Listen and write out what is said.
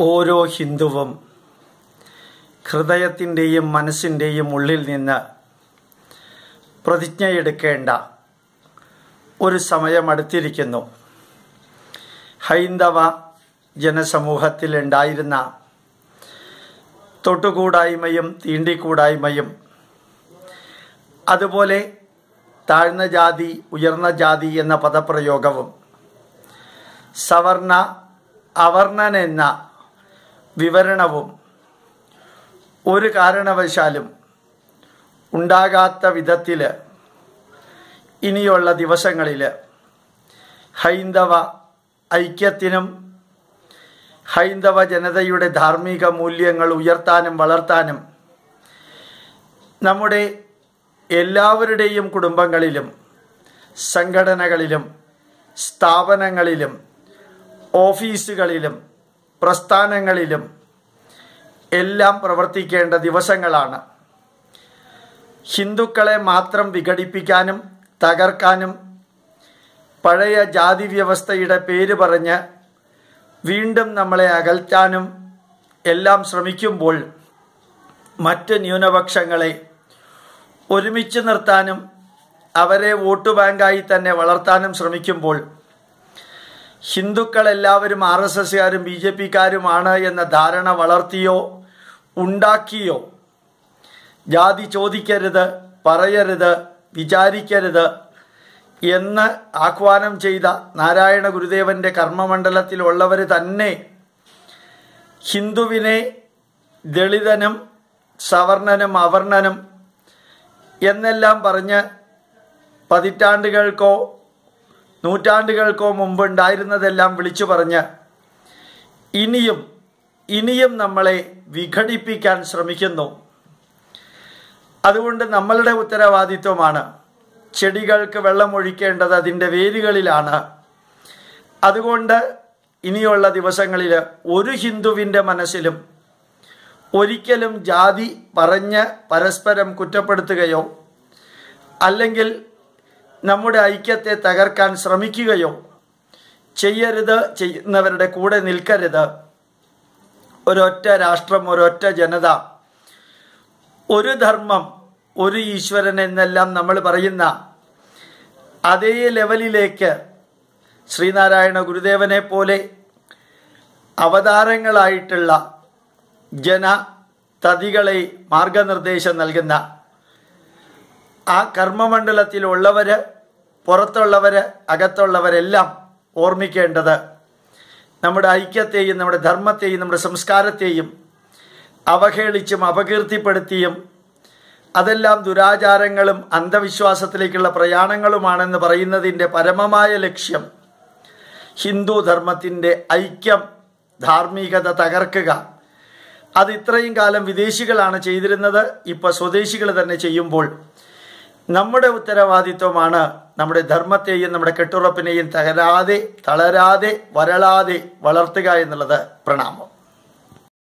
ഓരോ ഹിന്ദുവും ഹൃദയത്തിന്റെയും മനസ്സിന്റെയും ഉള്ളിൽ നിന്ന് പ്രതിജ്ഞയെടുക്കേണ്ട ഒരു സമയം അടുത്തിരിക്കുന്നു. ഹൈന്ദവ ജനസമൂഹത്തിൽ ഉണ്ടായിരുന്ന തൊട്ടുകൂടായ്മയും തീണ്ടിക്കൂടായ്മയും അതുപോലെ താഴ്ന്ന ജാതി ഉയർന്ന ജാതി എന്ന പദപ്രയോഗവും സവർണ അവർണൻ എന്ന വിവരണവും ഒരു കാരണവശാലും ഉണ്ടാകാത്ത വിധത്തിൽ ഇനിയുള്ള ദിവസങ്ങളിൽ ഹൈന്ദവ ഐക്യത്തിനും ഹൈന്ദവ ജനതയുടെ ധാർമ്മിക മൂല്യങ്ങൾ ഉയർത്താനും വളർത്താനും നമ്മുടെ എല്ലാവരുടെയും കുടുംബങ്ങളിലും സംഘടനകളിലും സ്ഥാപനങ്ങളിലും ഓഫീസുകളിലും പ്രസ്ഥാനങ്ങളിലും എല്ലാം പ്രവർത്തിക്കേണ്ട ദിവസങ്ങളാണ്. ഹിന്ദുക്കളെ മാത്രം വിഘടിപ്പിക്കാനും തകർക്കാനും പഴയ ജാതി വ്യവസ്ഥയുടെ പേര് പറഞ്ഞ് വീണ്ടും നമ്മളെ അകൽറ്റാനും എല്ലാം ശ്രമിക്കുമ്പോൾ മറ്റ് ന്യൂനപക്ഷങ്ങളെ ഒരുമിച്ച് നിർത്താനും അവരെ വോട്ട് ബാങ്കായി തന്നെ വളർത്താനും ശ്രമിക്കുമ്പോൾ ഹിന്ദുക്കൾ എല്ലാവരും ആർ എസ് എസ്സുകാരും ബി ജെ പിക്കാരുമാണ് എന്ന ധാരണ വളർത്തിയോ ഉണ്ടാക്കിയോ ജാതി ചോദിക്കരുത് പറയരുത് വിചാരിക്കരുത് എന്ന് ആഹ്വാനം ചെയ്ത നാരായണ ഗുരുദേവന്റെ കർമ്മമണ്ഡലത്തിലുള്ളവർ തന്നെ ഹിന്ദുവിനെ ദളിതനും സവർണനും അവർണനും എന്നെല്ലാം പറഞ്ഞ് പതിറ്റാണ്ടുകൾക്കോ നൂറ്റാണ്ടുകൾക്കോ മുമ്പ് ഉണ്ടായിരുന്നതെല്ലാം വിളിച്ചു പറഞ്ഞ് ഇനിയും ഇനിയും നമ്മളെ വിഘടിപ്പിക്കാൻ ശ്രമിക്കുന്നു. അതുകൊണ്ട് നമ്മളുടെ ഉത്തരവാദിത്വമാണ് ചെടികൾക്ക് വെള്ളമൊഴിക്കേണ്ടത് അതിന്റെ വേരുകളിലാണ്. അതുകൊണ്ട് ഇനിയുള്ള ദിവസങ്ങളിൽ ഒരു ഹിന്ദുവിന്റെ മനസ്സിലും ഒരിക്കലും ജാതി പറഞ്ഞ് പരസ്പരം കുറ്റപ്പെടുത്തുകയോ അല്ലെങ്കിൽ നമ്മുടെ ഐക്യത്തെ തകർക്കാൻ ശ്രമിക്കുകയോ ചെയ്യരുത് ചെയ്യുന്നവരുടെ കൂടെ നിൽക്കരുത്. ഒരൊറ്റ രാഷ്ട്രം ഒരൊറ്റ ജനത ഒരു ധർമ്മം ഒരു ഈശ്വരൻ എന്നെല്ലാം നമ്മൾ പറയുന്ന അതേ ലെവലിലേക്ക് ശ്രീനാരായണ ഗുരുദേവനെ പോലെ അവതാരങ്ങളായിട്ടുള്ള ജന തതികളെ മാർഗനിർദ്ദേശം നൽകുന്ന ആ കർമ്മമണ്ഡലത്തിലുള്ളവർ പുറത്തുള്ളവർ അകത്തുള്ളവരെല്ലാം ഓർമ്മിക്കേണ്ടത് നമ്മുടെ ഐക്യത്തെയും നമ്മുടെ ധർമ്മത്തെയും നമ്മുടെ സംസ്കാരത്തെയും അവഹേളിച്ചും അപകീർത്തിപ്പെടുത്തിയും അതെല്ലാം ദുരാചാരങ്ങളും അന്ധവിശ്വാസത്തിലേക്കുള്ള പ്രയാണങ്ങളുമാണെന്ന് പറയുന്നതിന്റെ പരമമായ ലക്ഷ്യം ഹിന്ദു ധർമ്മത്തിന്റെ ഐക്യം ധാർമ്മികത തകർക്കുക. അത് ഇത്രയും കാലം വിദേശികളാണ് ചെയ്തിരുന്നത്. ഇപ്പോൾ സ്വദേശികൾ തന്നെ ചെയ്യുമ്പോൾ നമ്മുടെ ഉത്തരവാദിത്വമാണ് നമ്മുടെ ധർമ്മത്തെയും നമ്മുടെ കെട്ടുറപ്പിനെയും തകരാതെ തളരാതെ വരളാതെ വളർത്തുക എന്നുള്ളത് പ്രണാമം.